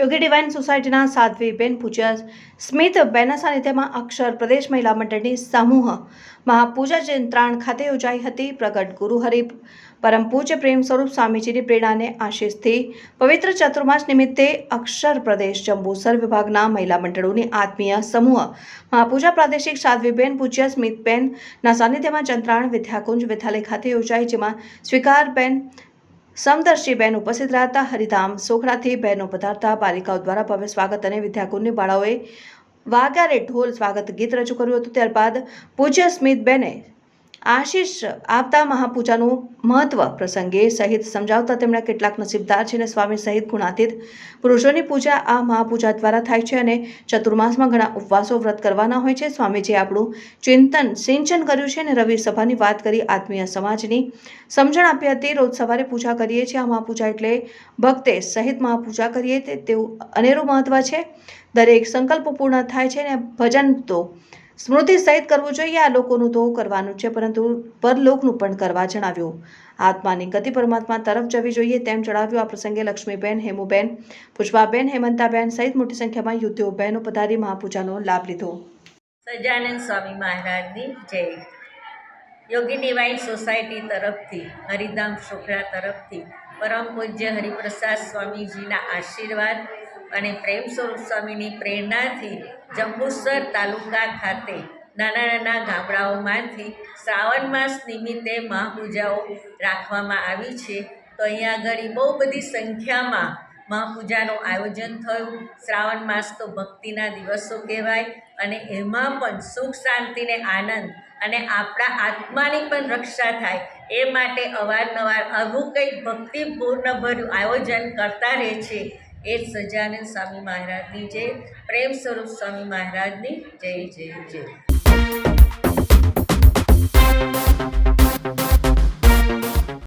યોગી divine સોસાયટીના સાધ્વીબેન પૂજ્ય સ્મિત બેના સાનિધ્યમાં અક્ષર પ્રદેશ મહિલા મંડળની સમૂહ મહાપૂજા ચિંત્રાણ ખાતે યોજાઈ હતી પ્રગટ ગુરુ હરિ પરમ પૂજ્ય પ્રેમ સ્વરૂપ સ્વામીજીની પ્રેરણાને આશીષથી પવિત્ર ચતુર્માસ નિમિત્તે અક્ષર પ્રદેશ જંબુસર વિભાગના મહિલા મંડળોની આત્મીય સમૂહ મહાપૂજા પ્રાદેશિક સાધ્વીબેન પૂજ્ય સ્મિતબેનના સાનિધ્યમાં ચંદ્રાણ વિદ્યાકુંજ વિદ્યાલય ખાતે યોજાઈ, જેમાં સ્વીકારબેન સમદર્શીબેન ઉપસ્થિત રહેતા હતા હરિધામ સોખડાથી બહેનો પધારતા બાલિકાઓ દ્વારા ભવ્ય સ્વાગત અને વિદ્યાકુંજની બાળાઓએ વાઘારે ઢોલ સ્વાગત ગીત રજૂ કર્યું હતું. ત્યારબાદ પૂજ્ય સ્મિતબેને આશીષ આપતા મહાપૂજાનું મહત્વ પ્રસંગે સહિત સમજાવતા તેમણે કેટલાક નસીબદાર છે અને સ્વામી સહિત ગુણાતીત પુરુષોની પૂજા આ મહાપૂજા દ્વારા થાય છે અને ચતુર્માસમાં ઘણા ઉપવાસો વ્રત કરવાના હોય છે. સ્વામીજીએ આપણું ચિંતન, સિંચન કર્યું છે અને રવિ સભાની વાત કરી આત્મીય સમાજની સમજણ આપી હતી. રોજ સવારે પૂજા કરીએ છીએ, આ મહાપૂજા એટલે ભક્તે સહિત મહાપૂજા કરીએ તે તેવું અનેરું મહત્વ છે. દરેક સંકલ્પ પૂર્ણ થાય છે અને ભજન તો સ્મૃતિ સહિત કરવું જોઈએ, આ લોકોનું તો કરવાનું છે, પરંતુ પરલોકનું પણ કરવા જણાવ્યું. આત્માની ગતિ પરમાત્મા તરફ જવી જોઈએ, તેમ જણાવ્યું આ પ્રસંગે લક્ષ્મીબેન, હેમુબેન, પુષ્પાબેન, હેમંતાબેન સહિત મોટી સંખ્યામાં યુદ્ધો બહેનો પધારી મહાપૂજાનો લાભ લીધો. સજાનંદ સ્વામી મહારાજની જય. યોગી ડિવાઇન સોસાયટી તરફથી, હરિધામ છોકરા તરફથી, પરમ પૂજ્ય હરિપ્રસાદ સ્વામીજીના આશીર્વાદ અને પ્રેમ સ્વરૂપ સ્વામીની પ્રેરણાથી જંબુસર તાલુકા ખાતે નાના નાના ગામડાઓમાંથી શ્રાવણ માસ નિમિત્તે મહાપૂજાઓ રાખવામાં આવી છે. તો અહીંયા આગળ બહુ બધી સંખ્યામાં મહાપૂજાનું આયોજન થયું. શ્રાવણ માસ તો ભક્તિના દિવસો કહેવાય અને એમાં પણ સુખ શાંતિને આનંદ અને આપણા આત્માની પણ રક્ષા થાય એ માટે અવારનવાર આવું કંઈક ભક્તિપૂર્ણ ભર્યું આયોજન કરતા રહે છે. એ સજાનંદ સ્વામી મહારાજની જય. પ્રેમ સ્વરૂપ સ્વામી મહારાજની જય જય જય.